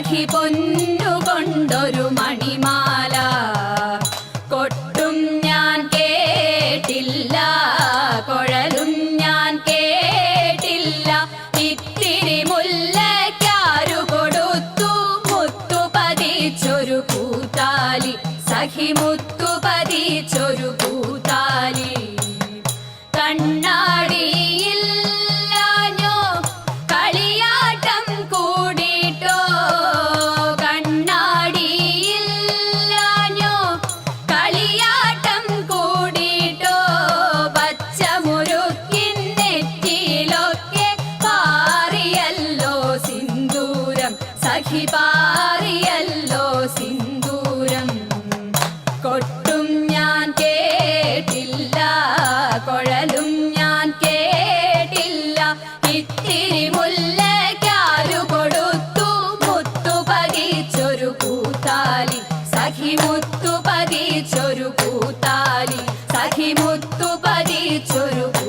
സഖി പൊന്നുകൊണ്ടൊരു മണിമാല. കൊട്ടും ഞാൻ കേട്ടില്ല കുഴലും ഞാൻ കേട്ടില്ല. ഇത്തിരി മുല്ലയ്ക്കാരു കൊടുത്തു മുത്തു പതിച്ചൊരു പൂത്താലി സഖി മുത്തു പൂത്താലി സഖി കൊട്ടും ഞാൻ കേട്ടില്ല ഞാൻ കേട്ടില്ല. ഇത്തിരി കൊടുത്തു കൂത്താലി. സഖി മുത്തു പതിച്ചൊരു കൂത്താലി.